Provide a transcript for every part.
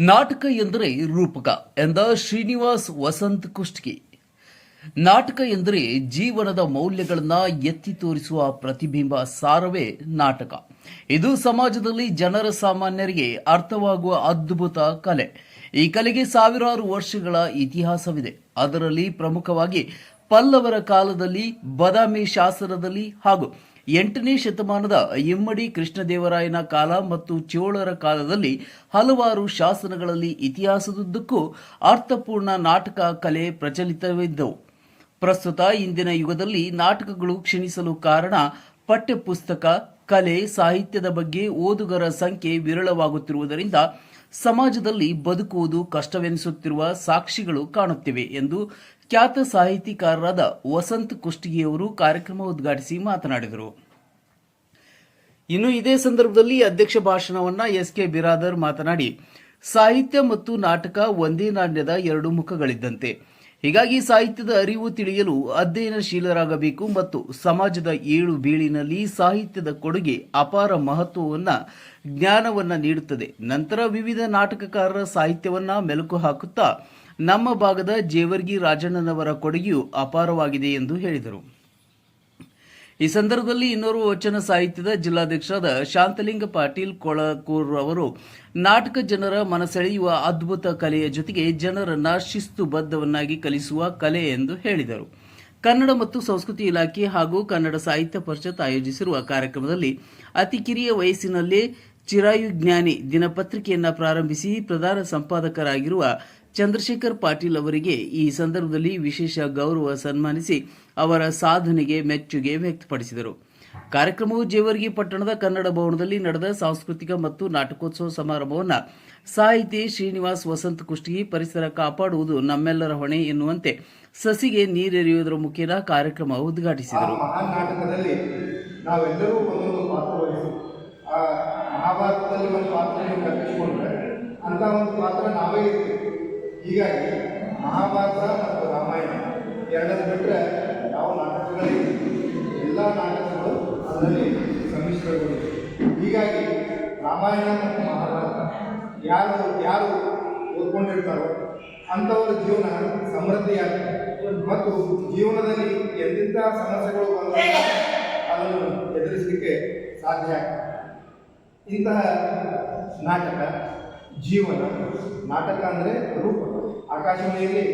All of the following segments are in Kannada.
ನಾಟಕ ಎಂದರೆ ರೂಪಕ ಎಂದ ಶ್ರೀನಿವಾಸ್ ವಸಂತ್ ಕುಷ್ಟಗಿ. ನಾಟಕ ಎಂದರೆ ಜೀವನದ ಮೌಲ್ಯಗಳನ್ನು ಎತ್ತಿ ತೋರಿಸುವ ಪ್ರತಿಬಿಂಬ ಸಾರವೇ ನಾಟಕ. ಇದು ಸಮಾಜದಲ್ಲಿ ಜನರ ಸಾಮಾನ್ಯರಿಗೆ ಅರ್ಥವಾಗುವ ಅದ್ಭುತ ಕಲೆ. ಈ ಕಲೆಗೆ ಸಾವಿರಾರು ವರ್ಷಗಳ ಇತಿಹಾಸವಿದೆ. ಅದರಲ್ಲಿ ಪ್ರಮುಖವಾಗಿ ಪಲ್ಲವರ ಕಾಲದಲ್ಲಿ, ಬದಾಮಿ ಶಾಸನದಲ್ಲಿ ಹಾಗೂ ಎಂಟನೇ ಶತಮಾನದ ಇಮ್ಮಡಿ ಕೃಷ್ಣದೇವರಾಯನ ಕಾಲ ಮತ್ತು ಚೋಳರ ಕಾಲದಲ್ಲಿ ಹಲವಾರು ಶಾಸನಗಳಲ್ಲಿ ಇತಿಹಾಸದುದ್ದಕ್ಕೂ ಅರ್ಥಪೂರ್ಣ ನಾಟಕ ಕಲೆ ಪ್ರಚಲಿತವಿದ್ದವು. ಪ್ರಸ್ತುತ ಇಂದಿನ ಯುಗದಲ್ಲಿ ನಾಟಕಗಳು ಕ್ಷೀಣಿಸಲು ಕಾರಣ ಪಠ್ಯಪುಸ್ತಕ, ಕಲೆ, ಸಾಹಿತ್ಯದ ಬಗ್ಗೆ ಓದುಗರ ಸಂಖ್ಯೆ ವಿರಳವಾಗುತ್ತಿರುವುದರಿಂದ ಸಮಾಜದಲ್ಲಿ ಬದುಕುವುದು ಕಷ್ಟವೆನಿಸುತ್ತಿರುವ ಸಾಕ್ಷಿಗಳು ಕಾಣುತ್ತಿವೆ ಎಂದು ಖ್ಯಾತ ಸಾಹಿತಿಕಾರರಾದ ವಸಂತ್ ಕುಷ್ಟಗಿಯವರು ಕಾರ್ಯಕ್ರಮ ಉದ್ಘಾಟಿಸಿ ಮಾತನಾಡಿದರು. ಇನ್ನು ಇದೇ ಸಂದರ್ಭದಲ್ಲಿ ಅಧ್ಯಕ್ಷ ಭಾಷಣವನ್ನ ಎಸ್ ಕೆ ಬಿರಾದರ್ ಮಾತನಾಡಿ, ಸಾಹಿತ್ಯ ಮತ್ತು ನಾಟಕ ಒಂದೇ ನಾಣ್ಯದ ಎರಡು ಮುಖಗಳಿದ್ದಂತೆ. ಹೀಗಾಗಿ ಸಾಹಿತ್ಯದ ಅರಿವು ತಿಳಿಯಲು ಅಧ್ಯಯನಶೀಲರಾಗಬೇಕು ಮತ್ತು ಸಮಾಜದ ಏಳು ಬೀಳಿನಲ್ಲಿ ಸಾಹಿತ್ಯದ ಕೊಡುಗೆ ಅಪಾರ ಮಹತ್ವವನ್ನ, ಜ್ಞಾನವನ್ನ ನೀಡುತ್ತದೆ. ನಂತರ ವಿವಿಧ ನಾಟಕಕಾರರ ಸಾಹಿತ್ಯವನ್ನ ಮೆಲುಕು ಹಾಕುತ್ತಾ, ನಮ್ಮ ಭಾಗದ ಜೇವರ್ಗಿ ರಾಜಣ್ಣನವರ ಕೊಡುಗೆಯು ಅಪಾರವಾಗಿದೆ ಎಂದು ಹೇಳಿದರು. ಈ ಸಂದರ್ಭದಲ್ಲಿ ಇನ್ನೋರ್ವ ವಚನ ಸಾಹಿತ್ಯದ ಜಿಲ್ಲಾಧ್ಯಕ್ಷರಾದ ಶಾಂತಲಿಂಗ ಪಾಟೀಲ್ ಕೊಳಕೂರ್ ಅವರು, ನಾಟಕ ಜನರ ಮನಸೆಳೆಯುವ ಅದ್ಭುತ ಕಲೆಯ ಜೊತೆಗೆ ಜನರನ್ನ ಶಿಸ್ತುಬದ್ಧವನ್ನಾಗಿ ಕಲಿಸುವ ಕಲೆ ಎಂದು ಹೇಳಿದರು. ಕನ್ನಡ ಮತ್ತು ಸಂಸ್ಕೃತಿ ಇಲಾಖೆ ಹಾಗೂ ಕನ್ನಡ ಸಾಹಿತ್ಯ ಪರಿಷತ್ ಆಯೋಜಿಸಿರುವ ಕಾರ್ಯಕ್ರಮದಲ್ಲಿ ಅತಿ ಕಿರಿಯ ವಯಸ್ಸಿನಲ್ಲೇ ಚಿರಾಯು ಜ್ಞಾನಿ ದಿನಪತ್ರಿಕೆಯನ್ನ ಪ್ರಾರಂಭಿಸಿ ಪ್ರಧಾನ ಸಂಪಾದಕರಾಗಿರುವ ಚಂದ್ರಶೇಖರ್ ಪಾಟೀಲ್ ಅವರಿಗೆ ಈ ಸಂದರ್ಭದಲ್ಲಿ ವಿಶೇಷ ಗೌರವ ಸನ್ಮಾನಿಸಿ ಅವರ ಸಾಧನೆಗೆ ಮೆಚ್ಚುಗೆ ವ್ಯಕ್ತಪಡಿಸಿದರು. ಕಾರ್ಯಕ್ರಮವು ಜೇವರ್ಗಿ ಪಟ್ಟಣದ ಕನ್ನಡ ಭವನದಲ್ಲಿ ನಡೆದ ಸಾಂಸ್ಕೃತಿಕ ಮತ್ತು ನಾಟಕೋತ್ಸವ ಸಮಾರಂಭವನ್ನು ಸಾಹಿತಿ ಶ್ರೀನಿವಾಸ್ ವಸಂತ ಕುಷ್ಟಗಿ ಪರಿಸರ ಕಾಪಾಡುವುದು ನಮ್ಮೆಲ್ಲರ ಹೊಣೆ ಎನ್ನುವಂತೆ ಸಸಿಗೆ ನೀರೆರೆಯುವುದರ ಮುಖೇನ ಕಾರ್ಯಕ್ರಮ ಉದ್ಘಾಟಿಸಿದರು. ನಾವೆಲ್ಲರೂ ಒಂದೊಂದು ಪಾತ್ರ ವಹಿಸಿ ಆ ಮಹಾಭಾರತದಲ್ಲಿ ಒಂದು ಪಾತ್ರ ನೀವು ಕಲ್ಪಿಸಿಕೊಂಡ್ರೆ ಅಂತ ಒಂದು ಪಾತ್ರ ನಾವೇ ಇರ್ತೀವಿ. ಹೀಗಾಗಿ ಮಹಾಭಾರತ ಮತ್ತು ರಾಮಾಯಣ ಎರಡನ್ನು ಬಿಟ್ಟರೆ ಯಾವ ನಾಟಕಗಳೇ ಎಲ್ಲ ನಾಟಕಗಳು ಅದರಲ್ಲಿ ಸಮ್ಮಿಶ್ರಗೊಂಡಿವೆ ಹೀಗಾಗಿ ರಾಮಾಯಣ ಮತ್ತು ಮಹಾಭಾರತ ಯಾರು ಯಾರು ಓದ್ಕೊಂಡಿರ್ತಾರೋ ಅಂಥವರ ಜೀವನ ಸಮೃದ್ಧಿಯಾಗ್ತದೆ. ಮತ್ತು ಜೀವನದಲ್ಲಿ ಎಂತೆಂಥ ಸಮಸ್ಯೆಗಳು ಬಂದಾಗ ಅದನ್ನು ಎದುರಿಸಲಿಕ್ಕೆ ಸಾಧ್ಯ ಆಗ್ತದೆ. ಇಂತಹ ನಾಟಕ, ಜೀವನ, ನಾಟಕ ಅಂದರೆ ರೂಪ. ಆಕಾಶವಾಣಿಯಲ್ಲಿ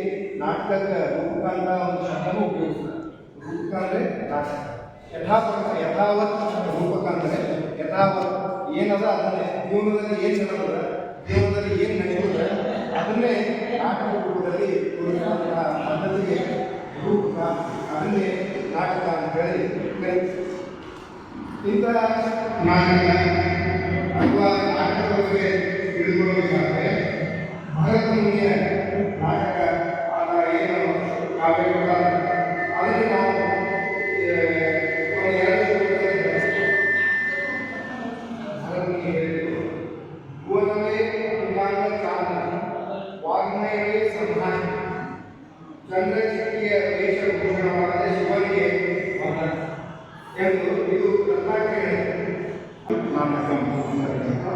ನಾಟಕ ರೂಪಕ ಅಂತ ಒಂದು ಶಬ್ದನೂ ಉಪಯೋಗಿಸ್ತಾರೆ. ರೂಪಕ ಅಂದರೆ ನಾಟಕ. ಯಥಾಪಕ ಯಥಾವತ್ ರೂಪಕ ಅಂದರೆ ಯಥಾವತ್. ಏನದ ಅದನ್ನೇ, ಜೀವನದಲ್ಲಿ ಏನು ನಡೆದ ಜೀವನದಲ್ಲಿ ಏನು ನಡೆಯುತ್ತದೆ ಅದನ್ನೇ ನಾಟಕ ರೂಪದಲ್ಲಿ ತೋರಿಸುವಂತಹ ಪದ್ಧತಿಗೆ ರೂಪಕ, ಅದನ್ನೇ ನಾಟಕ ಅಂತ ಹೇಳಿ. ಇಂತಹ ನಾಟಕ ಅಥವಾ ನಾಟಕದ ಬಗ್ಗೆ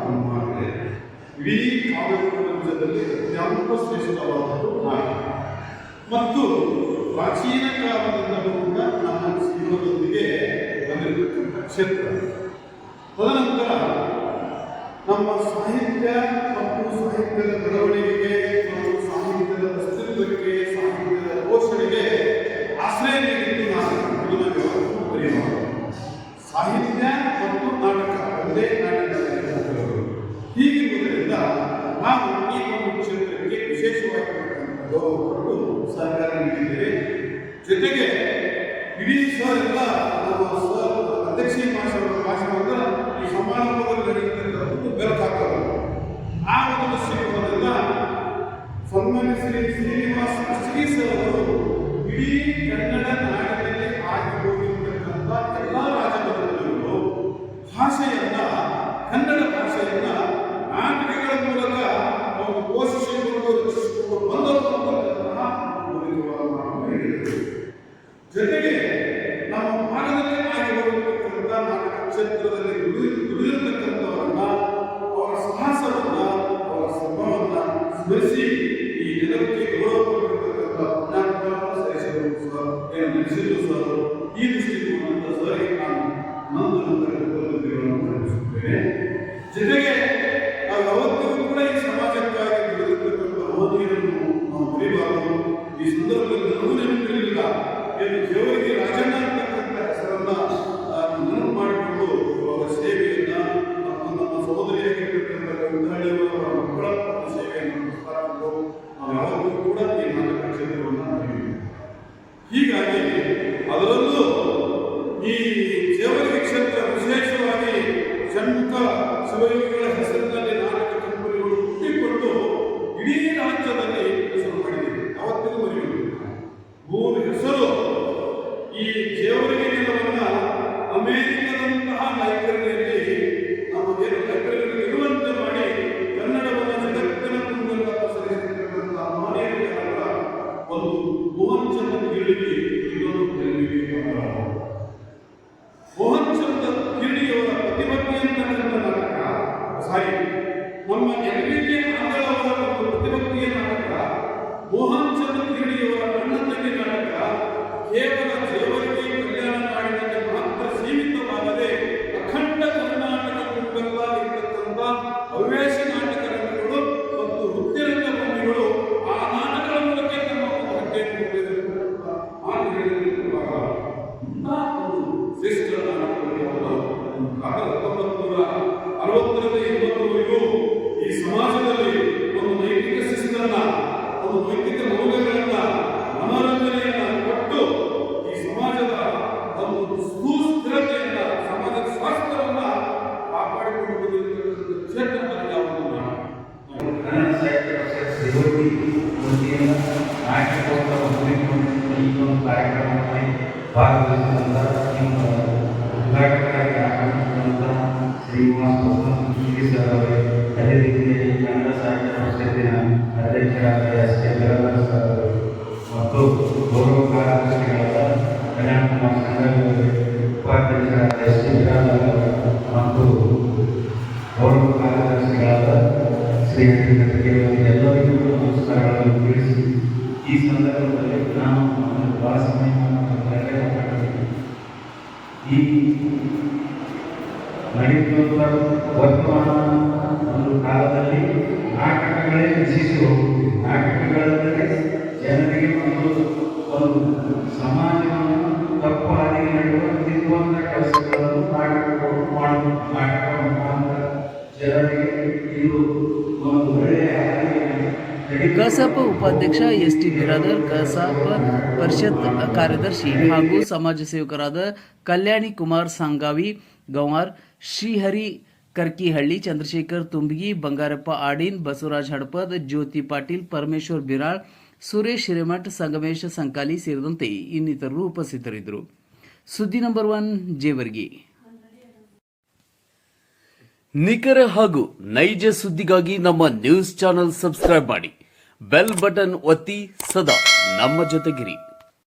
ಅನುಮಾನ ಇದೆ ಇಡೀ ಕಾವ್ಯ ಪ್ರಪಂಚದಲ್ಲಿ ಅತ್ಯಂತ ಶ್ರೇಷ್ಠವಾದದ್ದು ನಾಟಕ ಮತ್ತು ಪ್ರಾಚೀನ ಕಾಲದಿಂದಲೂ ಕೂಡ ನಮ್ಮ ಜೀವನದೊಂದಿಗೆ ಬಂದಿರತಕ್ಕಂಥ ಕ್ಷೇತ್ರ ತದನಂತರ ನಮ್ಮ ಸಾಹಿತ್ಯ ಮತ್ತು ಸಾಹಿತ್ಯದ ಬೆಳವಣಿಗೆಗೆ ಮತ್ತು ಸಾಹಿತ್ಯದ ಅಸ್ತಿತ್ವಕ್ಕೆ ಭಾಷೆಯನ್ನ, ಕನ್ನಡ ಭಾಷೆಯನ್ನ ನಾಟಕಗಳ ಮೂಲಕ ಅವರು ಪೋಷಿಸಿಕೊಂಡು ರಕ್ಷಿಸಿಕೊಂಡು ಬಂದರು ಜೊತೆಗೆ ನಮ್ಮ ಭಾಗದಲ್ಲಿ ಆಗಿ ಬರತಕ್ಕಂಥ ನಾಟಕ ಕ್ಷೇತ್ರದಲ್ಲಿ ದುಡಿದಿರತಕ್ಕಂಥವರನ್ನ ಅವರ ಸಾಹಸವನ್ನ, ಅವರ ಶ್ರಮವನ್ನ ಸ್ಮರಿಸಿ ಈ ಜನಕ್ಕೆ ಗೌರವ ಕೊಟ್ಟಿರತಕ್ಕಂಥ ಪುಣ್ಯಾತ್ಮವನ್ನು ಸರ್, ಏನು ಸರ್? ಈ ದೃಷ್ಟಿಕೋನದಿಂದ ಸರ್, ನಾನು ನಂತರ ಸಲ್ಲಿಸುತ್ತೇನೆ ಜೊತೆಗೆ ನಾವು ಯಾವತ್ತಿಗೂ ಕೂಡ ಈ ಸಮಾಜಕ್ಕಾಗಿ ದುಡಿದಿರ್ತಕ್ಕಂಥ ಅವಧಿಯನ್ನು ನಾವು ಬರೀಬಾರದು ಈ ಸಂದರ್ಭದಲ್ಲಿ ನನಗೂ ನೆನಪಿರಲಿಲ್ಲ. ಏನು ದೇವರಿಗೆ ರಾಜಣ್ಣ ಅಂತಕ್ಕಂಥ ಹೆಸರನ್ನ ನೆನಪು ಮಾಡಿಕೊಂಡು ಅವರ ಸೇವೆಯನ್ನ ಮತ್ತು ನಮ್ಮ ಸಹೋದರಿಯಾಗಿರ್ತಕ್ಕಂಥ ಕವಿತಾಳಿಯವರ ಮಕ್ಕಳ ಸೇವೆಯನ್ನು ನಾವು ಯಾವತ್ತೂ ಕೂಡ ಈ ನಾಟಕ ಕ್ಷೇತ್ರವನ್ನು ಹೀಗಾಗಿ ಶಿವಯೋಗಿಗಳ ಹೆಸರಿನಲ್ಲಿ ನಾಟಕ ಕಂಪನಿಗಳು ಹುಟ್ಟಿಕೊಂಡು ಇಡೀ ರಾಜ್ಯದಲ್ಲಿ ಹೆಸರು ಅವತ್ತಿಗೂ ಈ ದೇವರಿಗೆ ನೆಲವನ್ನ ಅಮೆರಿಕದಂತಹ ನಮಗೇನು ಲೈಬ್ರರಿಯಲ್ಲಿ ಇರುವಂತೆ ಮಾಡಿ ಕನ್ನಡವನ್ನು ಜಗತ್ತಿನ ಮುಂದೆಲ್ಲ ಪಸರಿಸಿರ್ತಕ್ಕಂಥ ಅಂತ ಒಂದು ಮೋಹನ್ ಚಂದ್ರ ಇನ್ನೊಂದು ಮೋಹನ್ ಚಂದ್ರ ಪ್ರತಿಭಟನೆ ನಮ್ಮ ಎಲ್ಬಿಕೆ ಆಂಧ್ರವರ ಒಂದು ಪ್ರತಿಭಕ್ತಿಯ ನಾಟಕ ಮೋಹನ್ ಚಂದ್ರ ಗಿರಡಿಯವರ ಅಣ್ಣ ತಂಗಿ ನಾಟಕ ಕೇವಲ ದೇವರಿಗೆ ಕಲ್ಯಾಣ ಮಾಡಿದಂತೆ ಮಾತ್ರ ಸೀಮಿತವಾಗದೆ ಅಖಂಡ ಕರ್ನಾಟಕ ಕುಟುಂಬ ಹವ್ಯಾಸ ನಾಟಕ ರಂಗಗಳು ಮತ್ತು ವೃತ್ತಿರಂಗ ಭೂಮಿಗಳು ಆ ನಾಟಕಗಳ ಮೂಲಕ ತಮ್ಮ ಒಂದು ಹೊಡೆದಿರುವಂಥ ಮಾತು ಹೇಳಿರುವಾಗ ಇಂಥ ಒಂದು ಶ್ರೇಷ್ಠ ಸಮಾಜದಲ್ಲಿ ಒಂದು ನೈತಿಕ ಶಿಸ್ತನ್ನ, ಒಂದು ನೈತಿಕ ಮೌಲ್ಯಗಳನ್ನ, ಮನೋರಂಜನೆಯನ್ನ ಕೊಟ್ಟು ಈ ಸಮಾಜದ ಒಂದು ಸುಸ್ಥಿರತೆಯನ್ನ, ಸಮಾಜದ ಸ್ವಾಸ್ಥ್ಯವನ್ನ ಅದೇ ರೀತಿಯಲ್ಲಿ ಕನ್ನಡ ಸಾಹಿತ್ಯ ಪರಿಷತ್ತಿನ ಅಧ್ಯಕ್ಷರಾದ ಎಸ್ ಕೆ ಸರ್ ಮತ್ತು ಗೌರವ ಕಾರ್ಯದರ್ಶಿಗಳಾದ ಕಲ್ಯಾಣ ಕುಮಾರ್ ಅವರೇ ಉಪಾಧ್ಯಕ್ಷರಾದ ಎಸ್ ಟಿ ಬಿರಾದರ್ ಮತ್ತು ಗೌರವ ಕಾರ್ಯದರ್ಶಿಗಳಾದ ಶ್ರೀ ಎಲ್ಲರಿಗೂ ನಮಸ್ಕಾರಗಳನ್ನು ತಿಳಿಸಿ, ಈ ಸಂದರ್ಭದಲ್ಲಿ ನಾನು ಒಂದು ಬಹಳ ಸಮಯ ಈ ನಡೆಯುತ್ತಿರುವ ವರ್ತಮಾನ ಒಂದು ಕಾಲದಲ್ಲಿ ನಾಟಕಗಳೇ ನಶಿಸಿ ಹೋಗುತ್ತಿದೆ ನಾಟಕಗಳಲ್ಲದೆ ಜನರಿಗೆ ಒಂದು ಒಂದು ಸಮಾಜವನ್ನು ತಪ್ಪು ಹಾದಿಗೆ ನಡೆಯುವ ತಿದ್ದುವಂಥ ಕೆಲಸಗಳನ್ನು ನಾಟಕಗಳು ಮಾಡುವ ನಾಟಕ ಮುಖಾಂತರ ಜನರಿಗೆ ಇದು ಒಂದು ಒಳ್ಳೆಯ ಕಸಾಪ ಉಪಾಧ್ಯಕ್ಷ ಎಸ್ ಟಿ ಬಿರಾದರ್ ಕಸಾಪ ಪರಿಷತ್ ಕಾರ್ಯದರ್ಶಿ ಹಾಗೂ ಸಮಾಜ ಸೇವಕರಾದ ಕಲ್ಯಾಣಿ ಕುಮಾರ್ ಸಂಗಾವಿ ಗಂವಾರ್ ಶ್ರೀಹರಿ ಕರ್ಕಿಹಳ್ಳಿ, ಚಂದ್ರಶೇಖರ್, ತುಂಬಗಿ, ಬಂಗಾರಪ್ಪ, ಆಡಿನ್, ಬಸವರಾಜ್ ಹಡಪದ್, ಜ್ಯೋತಿ ಪಾಟೀಲ್, ಪರಮೇಶ್ವರ್ ಬಿರಾಳ್, ಸುರೇಶ್ ಹಿರೇಮಠ್, ಸಂಗಮೇಶ್ ಸಂಕಾಲಿ ಸೇರಿದಂತೆ ಇನ್ನಿತರರು ಉಪಸ್ಥಿತರಿದ್ದರು. ಸುದ್ದಿ ನಂಬರ್ ಒನ್ ಜೇವರ್ಗಿ. ನಿಖರ ಹಾಗೂ ನೈಜ ಸುದ್ದಿಗಾಗಿ ನಮ್ಮ ನ್ಯೂಸ್ ಚಾನೆಲ್ ಸಬ್ಸ್ಕ್ರೈಬ್ ಮಾಡಿ. ಬೆಲ್ ಬಟನ್ ಒತ್ತಿ ಸದಾ ನಮ್ಮ ಜೊತೆಗಿರಿ.